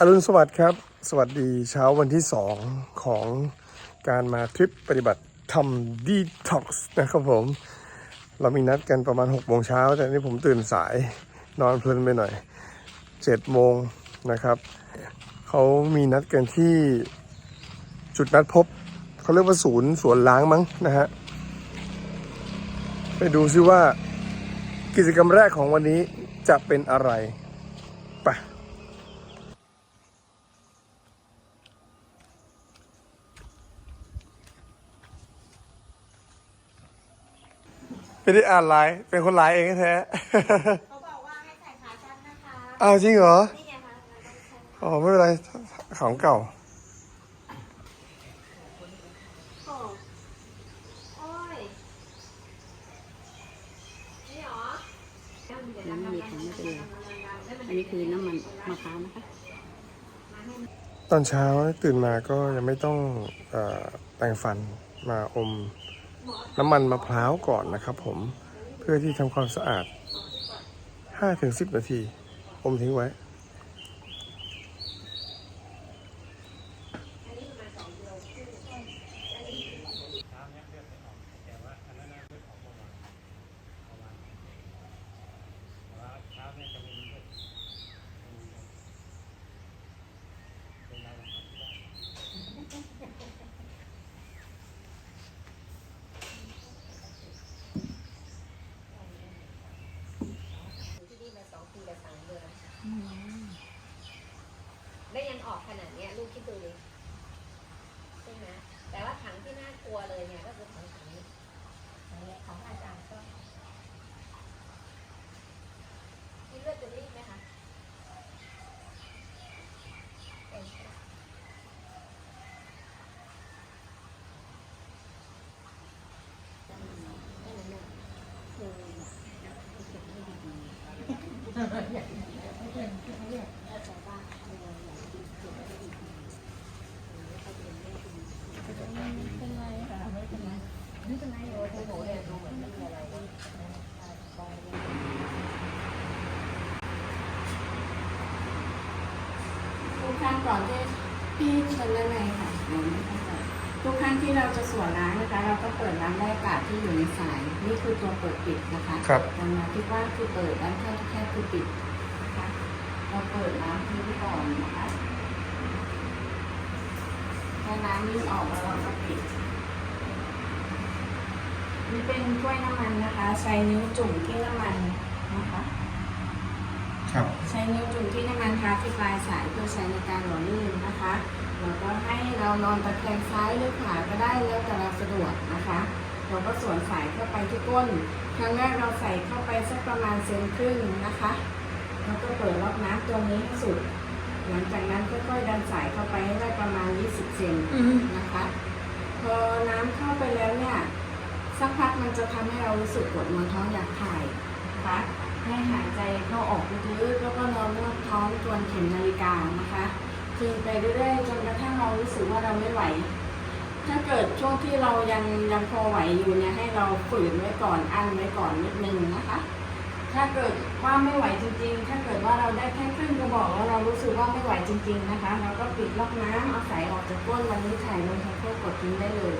อรุณสวัสดิ์ครับ สวัสดีเช้าวันที่ 2 ของการมาทริปปฏิบัติทำดีท็อกซ์นะครับผม เรามีนัดกันประมาณ6โมงเช้า แต่นี่ผมตื่นสายนอนเพลินไปหน่อย7โมงนะครับ เขามีนัดกันที่จุดนัดพบ เขาเรียกว่าศูนย์สวนล้างมั้งนะฮะ ไปดูซิว่ากิจกรรมแรกของวันนี้จะเป็นอะไร ไม่ได้อ่านไลน์เป็นคนไลน์เองแท้เขาบอกว่าให้ใส่ขาสั้นนะคะอ้าวจริงเหรอ นี่ไงคะแล้วก็ใส่อ๋อ ไม่เป็นไรของเก่า โอ้โอ้ยนี่เหรอน้ำมันมีของไม่เป็นไรอันนี้คือน้ำมันมะพร้าวนะคะตอนเช้าตื่นมาก็ยังไม่ต้องเออแปรงฟันมาอม น้ำมันมะพร้าวก่อนนะครับผมเพื่อที่ทำความสะอาด 5-10 นาทีอมทิ้งไว้ ที่นี่มาสองปีกับสามเดือนได้ยังออก ขนาดเนี้ยลูกคิดดูดิใช่ไหมแต่ว่าถังที่น่ากลัวเลยเนี่ยก็คือถังถังนี้ถังเนี้ยของอาจารย์ก็มีเลือดจะรีบไหมคะเป็นค่ะทุกครั้งก่อนที่ พี่เชิญด้านในค่ะทุกครั้งที่เราจะสวนล้างนะคะ เราก็เปิดน้ำแร่อากาศที่อยู่ในสาย นี่คือตัวเปิดปิดนะคะครับด้านมาที่ว่าคือเปิดด้านข้างแค่คือปิดนะคะเราเปิดน้ำทิ้งก่อนนะคะพอน้ำนิ่งออกแล้วเราก็ปิดนี่เป็นถ้วยน้ำมันนะคะ ใช้นิ้วจุ่มที่น้ำมันนะคะครับใช้นิ้วจุ่มที่น้ำมันทาที่ปลายสายเพื่อใช้ในการหล่อลื่นนะคะ แล้วก็ให้เรานอนตะแคงซ้ายหรือขวาก็ได้แล้วแต่เราสะดวกนะคะเราก็สวนสายเข้าไปที่ก้น ครั้งแรกเราใส่เข้าไปสักประมาณเซนครึ่งนะคะ แล้วก็เปิดล็อกน้ำตัวนี้ให้สุด หลังจากนั้นค่อยๆดันสายเข้าไปให้ได้ประมาณ 20 เซนนะคะ พอน้ำเข้าไปแล้วเนี่ย สักพักมันจะทำให้เรารู้สึกปวดมวนท้องอยากถ่ายนะคะให้หายใจเข้าออกลึกๆแล้วก็นอนนวดท้องทวนเข็มนาฬิกานะคะ คืนไปเรื่อยๆจนกระทั่งเรารู้สึกว่าเราไม่ไหว ถ้าเกิดช่วงที่เรายังยังพอไหวอยู่เนี่ยให้เราฝืนไว้ก่อนอั้นไว้ก่อนนิดนึงนะคะ ถ้าเกิดว่าไม่ไหวจริง ๆ ถ้าเกิดว่าเราได้แค่ครึ่งกระบอกแล้วเรารู้สึกว่าไม่ไหวจริง ๆนะคะเราก็ปิดล็อกน้ำเอาสายออกจากก้นวันนี้ถ่ายลงทางโคกดทิ้งได้เลย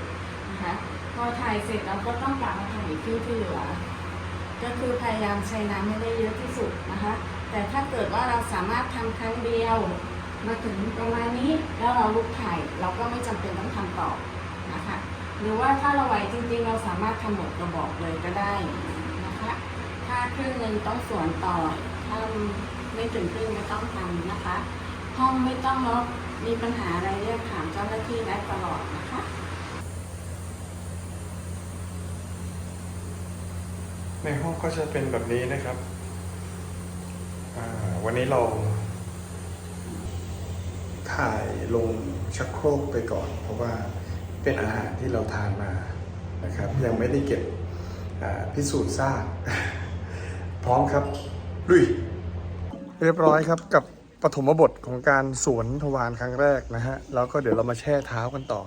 นะคะพอถ่ายเสร็จเราก็ต้องกลับมาถ่ายที่ที่เหลือก็คือพยายามใช้น้ำให้ได้เยอะที่สุดนะคะ แต่ถ้าเกิดว่าเราสามารถทำครั้งเดียว มาถึงประมาณนี้แล้วเราลุกถ่ายเราก็ไม่จำเป็นต้องทำต่อนะคะ หรือว่าถ้าเราไหวจริงๆ เราสามารถทำหมดกระบอกเลยก็ได้นะคะ ถ้าครึ่งหนึ่งต้องสวนต่อ ถ้าไม่ถึงครึ่งไม่ต้องทำนะคะ ห้องไม่ต้องล็อกมีปัญหาอะไรเรียกถามเจ้าหน้าที่ได้ตลอดนะคะในห้องก็จะเป็นแบบนี้นะครับ วันนี้เรา ถ่ายลงชักโครกไปก่อน เพราะว่าเป็นอาหารที่เราทานมานะครับ ยังไม่ได้เก็บอ่าพิสูจน์ซากพร้อมครับลุยเรียบร้อยครับกับปฐมบทของการสวนทวารครั้งแรกนะฮะแล้วก็เดี๋ยวเรามาแช่เท้ากันต่อ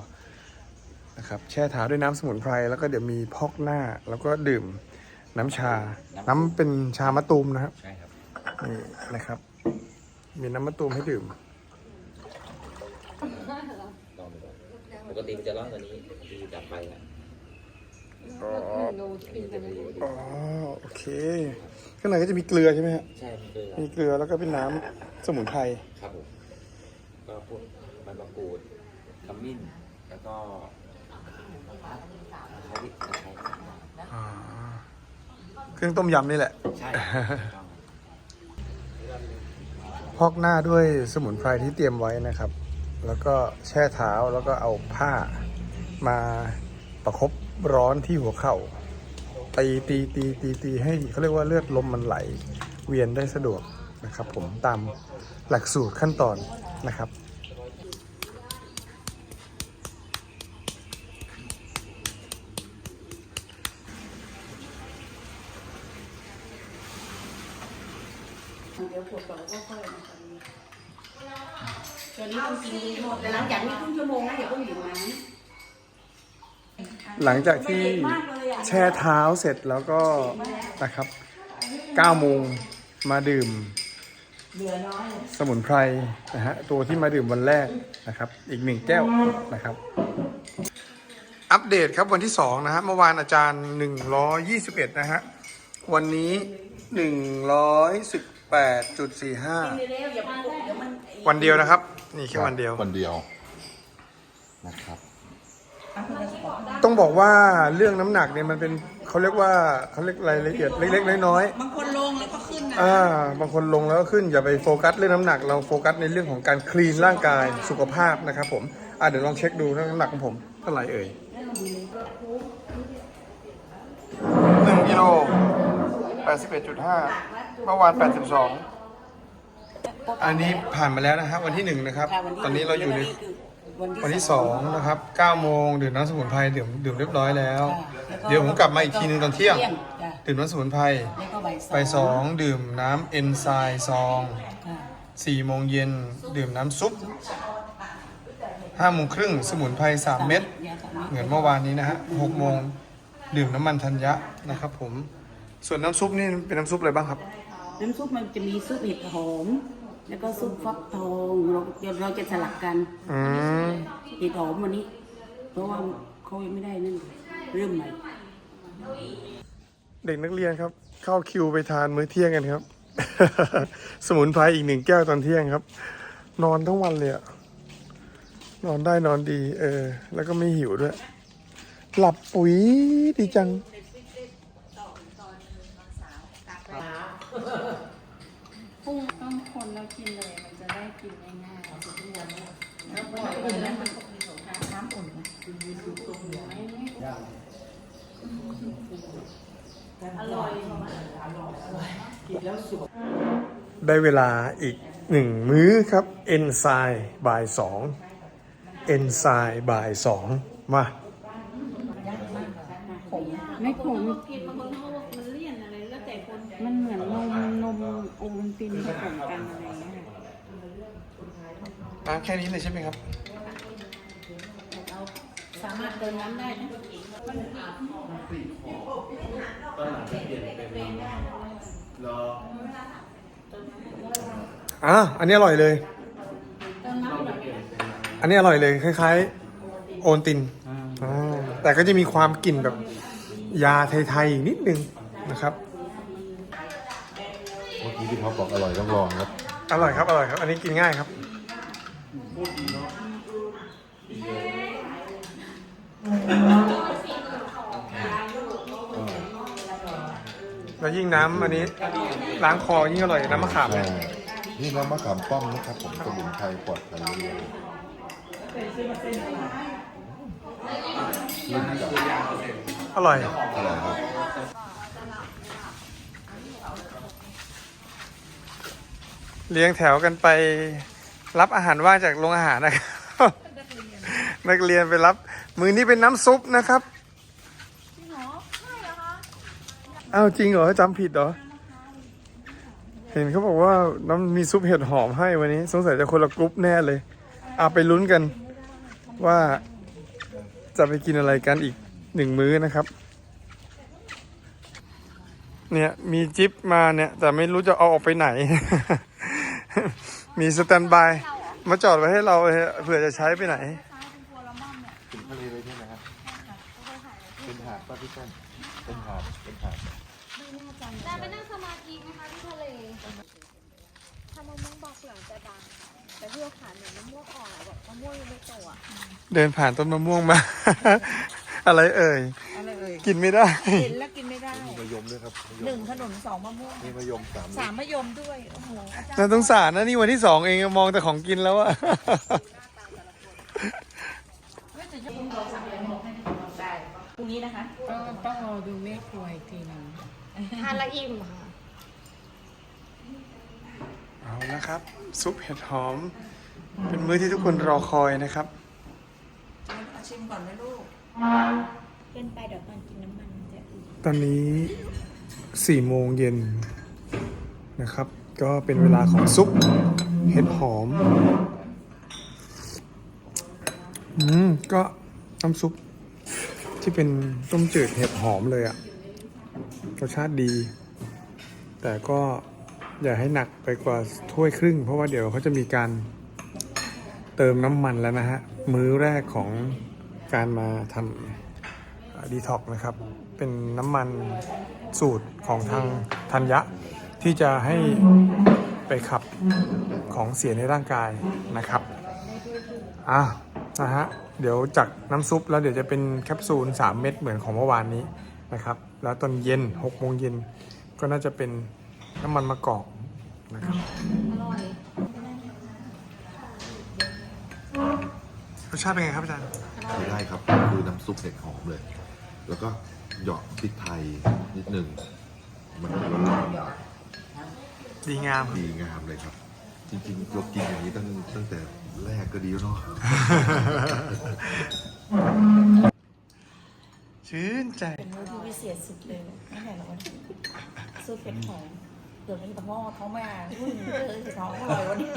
นะครับแช่เท้าด้วยน้ำสมุนไพรแล้วก็เดี๋ยวมีพอกหน้าแล้วก็ดื่มน้ำชา น้ำเป็นชามะตูมนะครับใช่ครับนี่นะครับ มีน้ำมะตูมให้ดื่ม ไปก่อน ปกติมันจะร้อนกว่านี้ดีดับไฟแล้วอ๋อโลที่เป็นกันเลยอ๋อโอเคข้างในก็จะมีเกลือใช่ไหมฮะใช่มันคือมีเกลือแล้วก็เป็นน้ำสมุนไพรครับผมก็พวกใบมะกรูดขมิ้น แล้วก็ใช้ตะไคร้อ่าเครื่องต้มยำนี่แหละ ใช่พอกหน้าด้วยสมุนไพรที่เตรียมไว้นะครับ แล้วก็แช่เท้าแล้วก็เอาผ้ามาประคบร้อนที่หัวเข่าตีตีตีตีตีให้เขาเรียกว่าเลือดลมมันไหล เวียนได้สะดวกนะครับ ผมตามหลักสูตรขั้นตอนนะครับ เดี๋ยวปวดก่อนแล้วก็ค่อยมาตอนนี้ ตอนนี้ต้องกินหมดแต่หลังจากนี้ครึ่งชั่วโมงนะอย่าเพิ่งดื่มน้ำหลังจากที่แช่เท้าเสร็จแล้วก็นะครับ9โมงมาดื่มเหลือน้อยสมุนไพรนะฮะตัวที่มาดื่มวันแรกนะครับ อีกหนึ่งแก้วนะครับ อัปเดตครับวันที่ 2 นะฮะเมื่อวานอาจารย์ 121 นะฮะ วันนี้ 118.45 เร็วๆอย่าเพิ่งลุกเดี๋ยวมันวันเดียวนะครับ นี่แค่วันเดียว วันเดียวนะครับ ต้องบอกว่าเรื่องน้ำหนักเนี่ยมันเป็นเขาเรียกว่าเขาเรียกรายละเอียดเล็กๆน้อยๆบางคนลงแล้วก็ขึ้นนะอ่าบางคนลงแล้วก็ขึ้นอย่าไปโฟกัสเรื่องน้ำหนัก เราโฟกัสในเรื่องของการคลีนร่างกายสุขภาพนะครับผมอ่าเดี๋ยวลองเช็คดูน้ำหนักของผมเท่าไหร่เอ่ยหนึ่งกิโลแปดสิบเอ็ดจุดห้าเมื่อวานแปดสิบสอง อันนี้ผ่านมาแล้วนะครับวันที่หนึ่งนะครับตอนนี้เราอยู่ในวันที่สองนะครับเก้าโมงดื่มน้ำสมุนไพรดื่มดื่มเรียบร้อยแล้วเดี๋ยวผมกลับมาอีกทีหนึงตอนเที่ยง จ้ะดื่มน้ำสมุนไพรแล้วก็ใบไปสองดื่มน้ำเอนไซม์ซองสี่โมงเย็นดื่มน้ำซุปห้าโมงครึ่งสมุนไพรสามเม็ดเหมือนเมื่อวานนี้นะฮะหกโมงดื่มน้ำมันธัญญะนะครับผม ส่วนน้ำซุปนี่เป็นน้ำซุปอะไรบ้างครับ น้ำซุปมันจะมีซุปเห็ดหอม แล้วก็ซุปฟักทองเราเราจะสลับกันอืมเห็ดหอมวันนี้ เพราะว่าเขายังไม่ได้นั่นเริ่มใหม่เด็กนักเรียนครับ เข้าคิวไปทานมื้อเที่ยงกันครับ สมุนไพรอีกหนึ่งแก้วตอนเที่ยงครับ นอนทั้งวันเลยอะนอนได้นอนดี เออ แล้วก็ไม่หิวด้วย หลับปุ๋ยดีจังกุ้งต้องคนแล้วกินเลย มันจะได้กินง่ายๆทุกวันแล้วพอกินแล้วมันก็มีสงครามน้ำอุ่นนะอร่อยได้เวลาอีกหนึ่งมื้อครับเอนไซม์บ่ายสองเอนไซม์บ่ายสองมาไม่ขมกินบางคนเขาบอกมันเลี่ยนอะไรแล้วแต่คนมันเหมือนนมนมโอวัลตินผสมกัน อะไรอย่างเงี้ยค่ะน้ำแค่นี้เลยใช่ไหมครับ สามารถเติมน้ำได้นะอะอันนี้อร่อยเลยอันนี้อร่อยเลยคล้ายๆ โอนตินอ่าแต่ก็จะมีความกลิ่นแบบยาไทยๆนิดนึงนะครับ เมื่อกี้ที่เขาบอกอร่อยต้องลองครับ อร่อยครับ อร่อยครับ อันนี้กินง่ายครับ แล้วยิ่งน้ำอันนี้ล้างคอยิ่งอร่อยน้ำมะขามใช่เนี่ยนี่น้ำมะขามป้อมนะครับผมสมุนไพรปลอดภัยเรียนนี่กับอร่อยอร่อยครับเลี้ยงแถวกันไป รับอาหารว่างจากโรงอาหารนะครับ นักเรียนไปรับ มือนี้เป็นน้ำซุปนะครับจริงเหรอใช่เหรอคะอ้าวจริงเหรอจำผิดเหรอ เห็นเขาบอกว่าน้ำมีซุปเห็ดหอมให้วันนี้ สงสัยจะคนละกรุ๊ปแน่เลยเอาไปลุ้นกันว่าจะไปกินอะไรกันอีกหนึ่งมื้อนะครับ เนี่ยมีจิ๊บมาเนี่ย แต่ไม่รู้จะเอาออกไปไหน มีสแตนบาย มาจอดไว้ให้เราเผื่อจะใช้ไปไหนถึงทะเลเลยใช่ไหมครับเป็นหาดป้าพี่ต้นเป็นหาดเป็นหาดแต่ไปนั่งสมาธินะคะที่ทะเลทำมะม่วงบอกหลังจะดังแต่เพื่อผ่าเหมือนมะม่วงอ่อนแบบมะม่วงยังไม่โตอะเดินผ่านต้นมะม่วงมา อะไรเอ่ย อะไรเอ่ยกินไม่ได้ เห็นแล้วกินไม่ได้มีมะยมด้วยครับมะยมหนึ่งขนมสองมะม่วงมีมะยมสามสามมะยมด้วยโอ้โหอาจารย์น่าสงสารนะนี่วันที่สองเองมองแต่ของกินแล้วอะพรุ่งนี้นะคะต้องต้องรอดูแม่ครัวอีกทีหนึงทานละอิ่มค่ะ เอาละครับ ซุปเห็ดหอม เป็นมื้อที่ทุกคนรอคอยนะครับ เอาชิมก่อนนะลูก เกินไปเดี๋ยวตอนกินน้ำมันมันจะอืดตอนนี้สี่โมงเย็นนะครับ ก็เป็นเวลาของซุปเห็ดหอม อืม ก็น้ำซุป ที่เป็นต้มจืดเห็ดหอมเลยอะรสชาติดี แต่ก็อย่าให้หนักไปกว่าถ้วยครึ่ง เพราะว่าเดี๋ยวเขาจะมีการเติมน้ำมันแล้วนะฮะ มื้อแรกของ การมาทำดีท็อกนะครับ เป็นน้ำมันสูตรของทางธัญญะ ที่จะให้ไปขับของเสียในร่างกายนะครับอะนะฮะเดี๋ยวจากน้ำซุปแล้วเดี๋ยวจะเป็นแคปซูล 3 เม็ดเหมือนของเมื่อวานนี้นะครับ แล้วตอนเย็น6โมงเย็นก็น่าจะเป็นน้ำมันมะกอกนะครับรสชาติเป็นไงครับอาจารย์ ใช้ได้ครับ คือน้ำซุปเห็ดหอมเลย แล้วก็เหยาะพริกไทยนิดหนึ่ง มันร้อนดีงาม ๆดีงามเลยครับ จริงๆเรากินอย่างนี้ตั้งตั้งแต่แรกก็ดีแล้วเนาะ ชื่นใจ เป็นมื้อที่พิเศษสุดเลยไม่ใช่หรอกซุปเผ็ดหอมเดี๋ยวนี้แต่พ่อท้องแม่รุ่นเลยท้องอร่อยวันนี้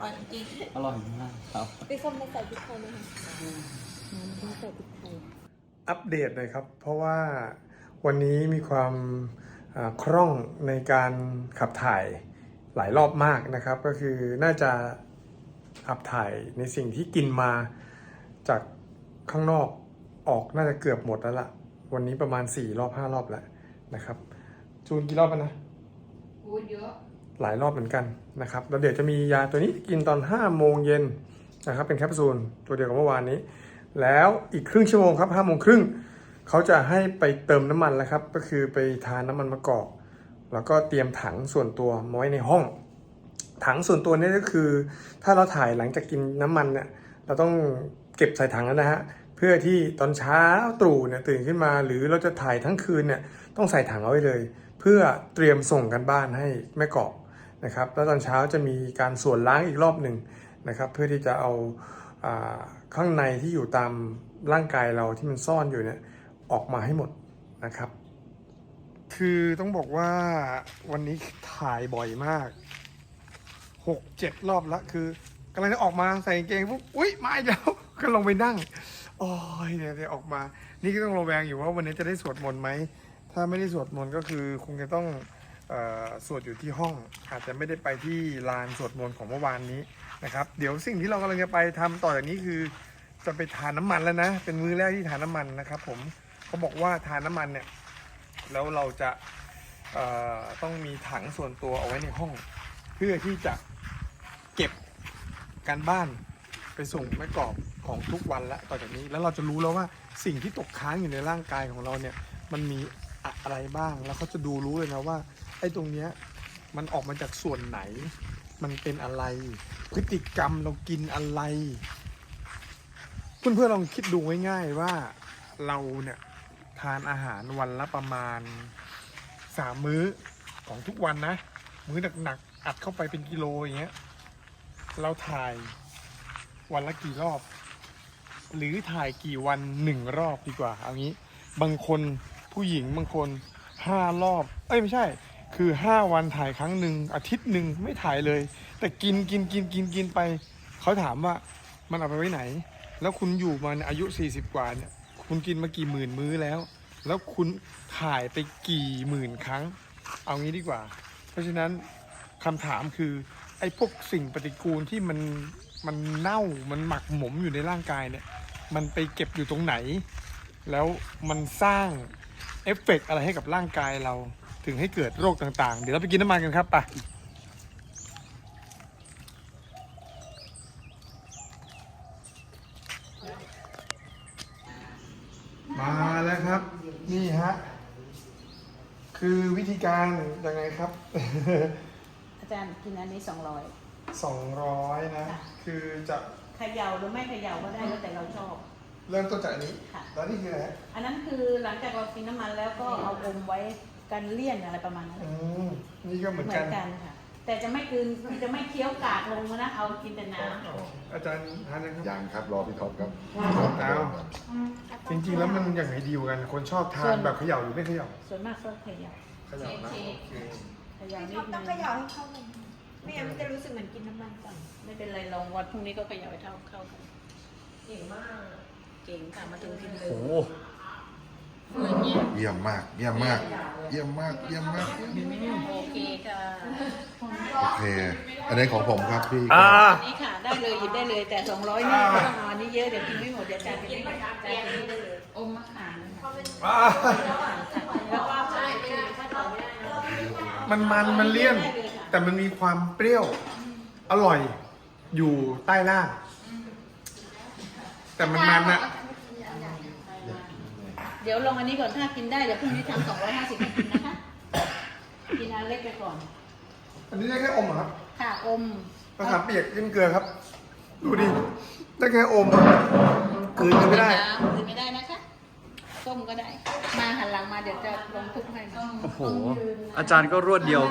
อร่อยจริงอร่อยมากครับพี่ส้มได้ใส่พริกไทยไหมคะไม่ใส่พริกไทยอัปเดตหน่อยครับ เพราะว่าวันนี้มีความอ่าคล่องในการขับถ่ายหลายรอบมากนะครับ ก็คือน่าจะขับถ่ายในสิ่งที่กินมาจากข้างนอกออกน่าจะเกือบหมดแล้วล่ะ วันนี้ประมาณ 4 รอบ 5 รอบแล้วนะครับ จูนกี่รอบแล้วนะพูดเยอะ หลายรอบเหมือนกันนะครับแล้วเดี๋ยวจะมียาตัวนี้กินตอน5โมงเย็นนะครับเป็นแคปซูลตัวเดียวกับเมื่อวานนี้ แล้วอีกครึ่งชั่วโมงครับ5โมงครึ่งเขาจะให้ไปเติมน้ำมันแล้วครับ ก็คือไปทานน้ำมันมะกอก แล้วก็เตรียมถังส่วนตัวมาไว้ในห้อง ถังส่วนตัวนี้ก็คือ ถ้าเราถ่ายหลังจากกินน้ำมันเนี่ยเราต้องเก็บใส่ถังแล้วนะฮะเพื่อที่ตอนเช้าตรู่เนี่ยตื่นขึ้นมา หรือเราจะถ่ายทั้งคืนเนี่ยต้องใส่ถังเอาไว้เลย เพื่อเตรียมส่งกันบ้านให้แม่กอก นะครับแล้วตอนเช้าจะมีการส่วนล้างอีกรอบหนึ่งนะครับ เพื่อที่จะเอาอข้างในที่อยู่ตามร่างกายเราที่มันซ่อนอยู่เนี่ยออกมาให้หมดนะครับ คือต้องบอกว่าวันนี้ถ่ายบ่อยมากหกเจ็ดรอบละคือกำลังจะออกมาใส่กางเกงปุ๊บอุ้ยมาอีกแล้วก็ลงไปนั่งโอ้ยเนี่ยเดี๋ยวออกมา นี่ก็ต้องระแวงอยู่ว่าวันนี้จะได้สวดมนต์ไหมถ้าไม่ได้สวดมนต์ก็คือคงจะต้อง สวดอยู่ที่ห้องอาจจะไม่ได้ไปที่ลานสวดมนต์ของเมื่อวานนี้นะครับเดี๋ยวสิ่งที่เรากำลังจะไปทำต่อจากนี้คือ จะไปทานน้ำมันแล้วนะ เป็นมื้อแรกที่ทานน้ำมันนะครับ ผมเขาบอกว่าทานน้ำมันเนี่ยแล้วเราจะต้องมีถังส่วนตัวเอาไว้ในห้อง เพื่อที่จะเก็บการบ้านไปส่งแม่กรอบของทุกวันละต่อจากนี้แล้วเราจะรู้แล้วว่าสิ่งที่ตกค้างอยู่ในร่างกายของเราเนี่ยมันมีอะไรบ้างแล้วเขาจะดูรู้เลยนะว่า ไอ้ตรงเนี้ยมันออกมาจากส่วนไหน มันเป็นอะไร พฤติกรรมเรากินอะไร เพื่อนๆลองคิดดูง่ายๆว่าเราเนี่ยทานอาหารวันละประมาณสามมื้อของทุกวันนะ มื้อหนักๆอัดเข้าไปเป็นกิโลอย่างเงี้ย เราถ่ายวันละกี่รอบ หรือถ่ายกี่วันหนึ่งรอบดีกว่า เอางี้ บางคนผู้หญิงบางคนห้ารอบ เอ้ยไม่ใช่ คือห้าวันถ่ายครั้งหนึ่งอาทิตย์หนึ่งไม่ถ่ายเลย แต่กินกินกินกินกินไป เขาถามว่ามันเอาไปไว้ไหน แล้วคุณอยู่มาเนี่ยอายุ 40 กว่าเนี่ยคุณกินมากี่หมื่นมื้อแล้ว แล้วคุณถ่ายไปกี่หมื่นครั้ง เอางี้ดีกว่า เพราะฉะนั้นคำถามคือไอ้พวกสิ่งปฏิกูลที่มันมันเน่ามันหมักหมมอยู่ในร่างกายเนี่ย มันไปเก็บอยู่ตรงไหน แล้วมันสร้างเอฟเฟกต์อะไรให้กับร่างกายเรา ถึงให้เกิดโรคต่าง ๆ เดี๋ยวเราไปกินน้ำมันกันครับไปมาแล้วครับ นี่ฮะ คือวิธีการยังไงครับ อาจารย์กินอันนี้สองร้อย 200นะคือจะเขย่าหรือไม่เขย่าก็ได้แล้วแต่เราชอบ เริ่มต้นจากอันนี้ ค่ะ แล้วนี่คืออะไรฮะอันนั้นคือหลังจากเรากินน้ำมันแล้วก็เอาอมไว้ กันเลี่ยนอะไรประมาณนั้นอืมนี่ก็เหเหมืมือนอกันนกัน ค่ะ แต่จะไม่กลืนจะไม่เคี้ยวกากลงนะเอากินแต่น้ำอาจารย์ทานนะครับยังครับรอพี่ท็อปครับเอาจริงๆแล้วมันอย่างไรดีกว่ากัน คนชอบทานแบบเขย่าหรือไม่เขย่าส่วนมากก็เขย่าเขย่านะโอเคเขย่านิชอดบนึต้องงเขย่าให้เข้ากันไม่งั้นมันจะรู้สึกเหมือนกินน้ำมันก่อน ไม่เป็นไรลองวันพรุ่งนี้ก็เขย่าให้เท่าเข้ากันเก่งมากเก่งค่ะมาถึงกินเลยโอ้ เยี่ยมมาก เยี่ยมมาก เยี่ยมมาก เยี่ยมมาก โอเคค่ะโอเค อันนี้ของผมครับพี่อ่าอันนี้ค่ะได้เลยหยิบได้เลยแต่200นี่ไม่ต้องเอาอันนี้เยอะเดี๋ยวกินไม่หมดเดี๋ยวจานกินไม่หมดจานกินไม่ได้เลยอมมะขามอ่าแล้วก็ใช่มันมันมันเลี่ยน แต่มันมีความเปรี้ยว อร่อย อยู่ใต้ล่าง แต่มันมันอะ เดี๋ยวลองอันนี้ก่อนถ้ากินได้เดี๋ยวพรุ่งนี้ทำ250ให้กินนะคะ กินอันเล็กไปก่อน อันนี้ได้แค่อมเหรอครับค่ะอมมะขามเปียกจิ้มเกลือครับ ดูดิ ได้แค่อมอะกลืนก็ไม่ได้คืนไม่ได้นะคะต้มก็ได้ มาหันหลังมาเดี๋ยวจะลงทุกให้มาโอ้โห อาจารย์ก็รวดเดียว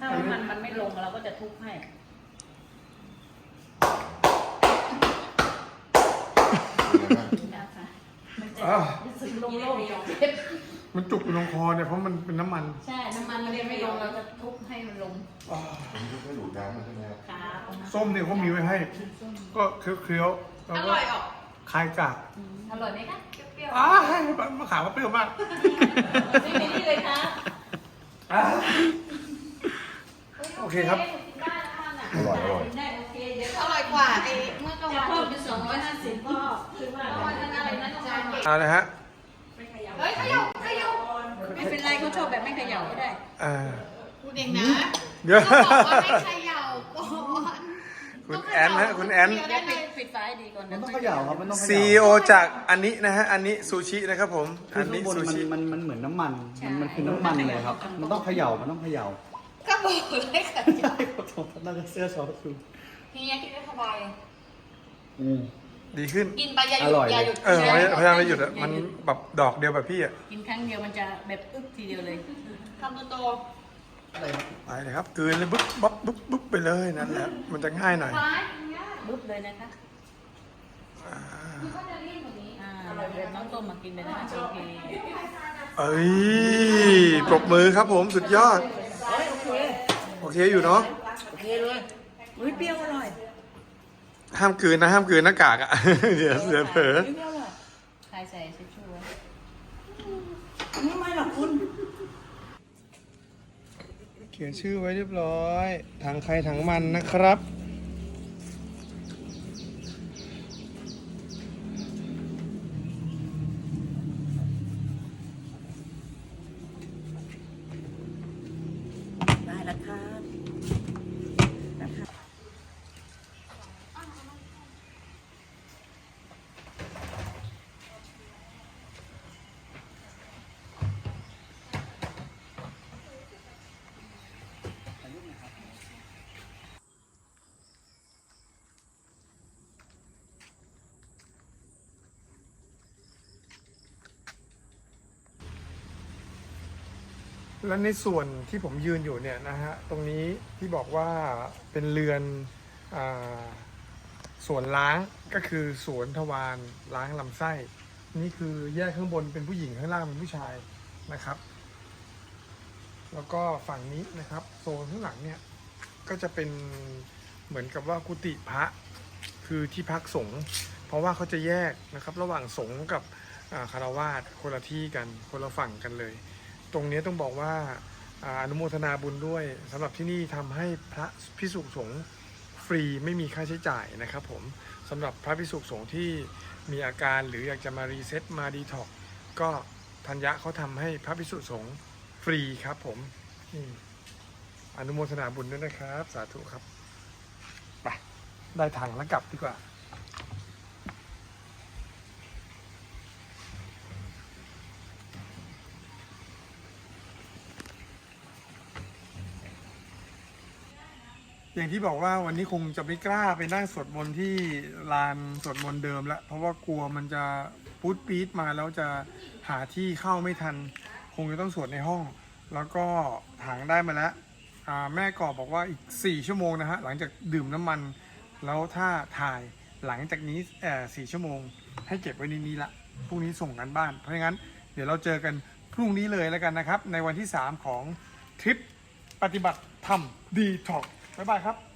ถ้ามันมันไม่ลงเราก็จะทุบให้ นะคะมันจะ อ่ารู้สึกโล่งๆมันจุกอยู่ตรงคอเนี่ยเพราะมันเป็นน้ำมันใช่น้ำมันมันยังไม่ลงเราจะทุบให้มันลงอ่าอันนี้ก็ดูดน้ำมันใช่ไหมครับขาออกมาส้มเนี่ยเขามีไว้ให้ ก็เคี้ยวๆแล้วก็คลายกากอร่อยไหมคะอ้าให้มะขามว่าเปรี้ยวมากนี่ไม่นี่เลยค่ะอ่าโอเคครับอร่อยอร่อยได้โอเคเดี๋ยวอร่ อยกว่าไอ้เมื่อกลางจะวันเพิ่มเป็นสองร้อยห้าสิบก็คือว่าเมื่อวันนั้นอะไรนะจานเก่งเอาละฮะเฮ้ยเขย่าเขย่าไม่เป็นไรเขาชอบแบบไม่เขย่าก็ได้อ่าพูดเองนะเดี๋ยวก็บอกว่าให้เขย่าก่อนคุณแอนนะคุณแอนเดี๋ยวปิดปิดไฟให้ดีก่อนมันต้องเขย่าครับมันต้องเขย่า CEO จากอันนี้นะฮะอันนี้ซูชินะครับผมคือัอนข้านี้งบนซูมันชิมันมันเหมือนน้ำมันมันมันคือน้ำมันเลยครับ มันต้องเขย่ามันต้องเขย่าก็บอกให้เขย่าน่าจะเสื้อซอสคือ ทีนี้กินได้สบายอืม ดีขึ้น กินไปอย่าหอยุร่ดอย อย่าหยุดเออพยายามไม่หยุดอะมันแบบดอกเดียวแบบพี่อะกินครั้งเดียวมันจะแบบอึ๊บทีเดียวเลย ทำโตไปเลยครับกลืนเลยบุ๊บบ๊บบุ๊บบุ๊บไปเลยนั่นแหละมันจะง่ายหน่อยๆร้ายอย่างเงี้ยบึ๊บเลยนะคะอ่าคือก็จะเลี่ยนกว่านี้ อ่าเดี๋ยวน้องต้มมากินเลยนะคะโอเคเอ้ยปรบมือครับผมสุดยอด โอเคอยู่เนาะ โอเคเลย อุ้ยเปรี้ยวอร่อยห้ามกลืนนะ ห้ามกลืนหน้ากากอะ เดี๋ยวเสือเผลอเปรี้ยวอร่อยใครใส่ชิชชูไว้เขียนชื่อไว้เรียบร้อยถังใครถังมันนะครับ และในส่วนที่ผมยืนอยู่เนี่ยนะฮะตรงนี้ที่บอกว่าเป็นเรือนอสวนล้างก็คือสวนทวารล้างลำไส้ นี่คือแยกข้างบนเป็นผู้หญิงข้างล่างเป็นผู้ชายนะครับ แล้วก็ฝั่งนี้นะครับโซนข้างหลังเนี่ยก็จะเป็นเหมือนกับว่ากุฏิพระคือที่พักสงฆ์เพราะว่าเขาจะแยกนะครับ ระหว่างสงฆ์กับคารวาสคนละที่กันคนละฝั่งกันเลย ตรงนี้ต้องบอกว่าอนุโมทนาบุญด้วยสำหรับที่นี่ทำให้พระพิสุสงฆ์ฟรีไม่มีค่าใช้จ่ายนะครับผมสำหรับพระพิสุสงฆ์ที่มีอาการหรืออยากจะมารีเซ็ตมาดีท็อกก็ธัญญะเขาทำให้พระพิสุสงฆ์ฟรีครับผมอนุโมทนาบุญด้วยนะครับ สาธุครับไปได้ถังแล้วกลับดีกว่า อย่างที่บอกว่าวันนี้คงจะไม่กล้าไปนั่งสวดมนต์ที่ลานสวดมนต์เดิมล้วเพราะว่ากลัวมันจะปูดปี๊ดมาแล้วจะหาที่เข้าไม่ทัน คงจะต้องสวดในห้อง แล้วก็ถังได้มาแล้วแม่กอบบอกว่าอีก 4 ชั่วโมงนะฮะหลังจากดื่มน้ำมัน แล้วถ้าถ่ายหลังจากนี้สี่ชั่วโมง ให้เก็บไว้ในนี้ละพรุ่งนี้ส่งกันบ้าน เพราะงั้นเดี๋ยวเราเจอกันพรุ่งนี้เลยแล้วกันนะครับ ในวันที่ 3 ของทริปปฏิบัติธรรมดีท็อก บ๊ายบายครับ